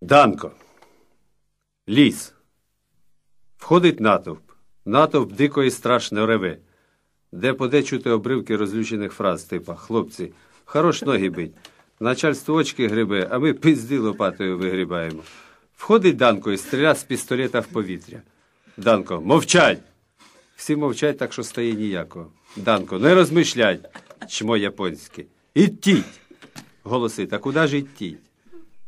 Данко. Ліс. Входить натовп. Натовп дико і страшно реве. Де поде чути обривки розлючених фраз, типа хлопці, хорош ноги бить. Начальство очки грибе, а ми пизди лопатою вигрібаємо. Входить Данко і стріля з пістолета в повітря. Данко, мовчать! Всі мовчать, так що стає ніякого. Данко, не розмишлять, чмо японське. Ідтіть. Голоси, та куди ж ідтіть?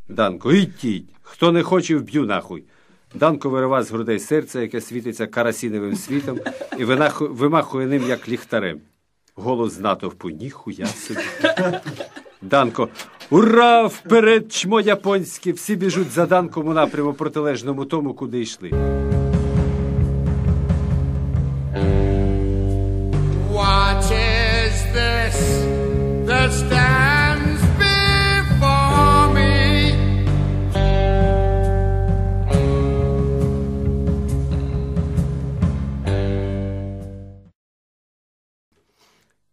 Данко, ідіть! Хто не хоче, вб'ю нахуй. Данко вириває з грудей серце, яке світиться карасіновим світом, і винаху- вимахує ним, як ліхтарем. Голос натовпу, ніхуя собі. Данко, ура! Вперед, чмо японське! Всі біжуть за Данком у напряму протилежному тому, куди йшли.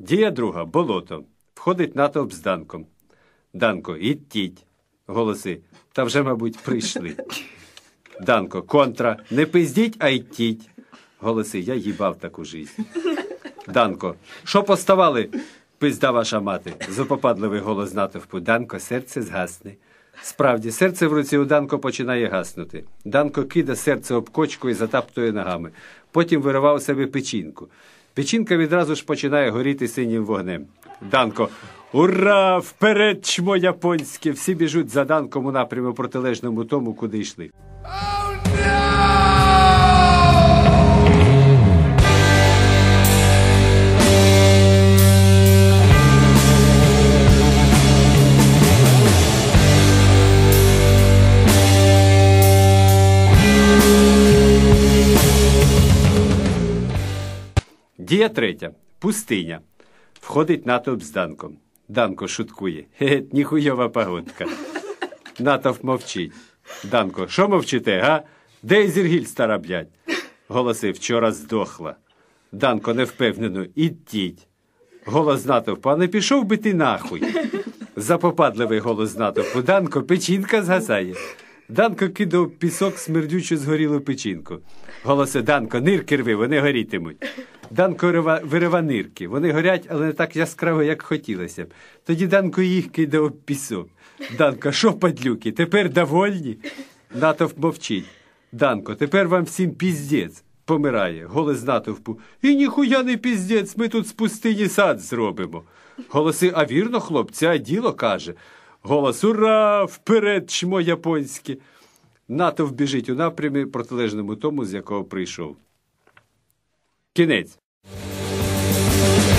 Дія друга, болото. Входить натовп з Данком. Данко, ідтіть. Голоси. Та вже, мабуть, прийшли. Данко, контра. Не пиздіть, а ідтіть. Голоси, я їбав таку жизнь. Данко, що поставали? Пизда ваша мати. Запопадливий голос натовпу. Данко, серце згасне. Справді, серце в руці у Данко починає гаснути. Данко кида серце об кочку і затаптує ногами. Потім виривав у себе печінку. Печінка відразу ж починає горіти синім вогнем. Данко. Ура! Вперед, чмо японське! Всі біжуть за Данком у напряму протилежному тому, куди йшли. Дія третя. Пустиня. Входить натовп з Данком. Данко шуткує. Хе, ніхуйова погодка. Натовп мовчить. Данко, що мовчите, га? Де Ізіргіль стара блядь? Голоси вчора здохла. Данко невпевнено, ідіть. Голос натовпу, а не пішов би ти нахуй. Запопадливий голос натовпу. Данко, печінка згасає. Данко кидав пісок смердючу згорілу печінку. Голоси Данко, нирки рви, вони горітимуть. Данко рива, вирива нирки. Вони горять, але не так яскраво, як хотілося б. Тоді Данко їх кидав в пісок. Данко, що падлюки, тепер довольні? Натовп мовчить. Данко, тепер вам всім піздець. Помирає. Голос натовпу. І ніхуя не піздець, ми тут з пустині сад зробимо. Голоси, а вірно, хлопці, а діло каже. Голос Ура! Вперед, чмо японське. Натовп біжить у напрямі протилежному тому, з якого прийшов. Кінець. Thank you.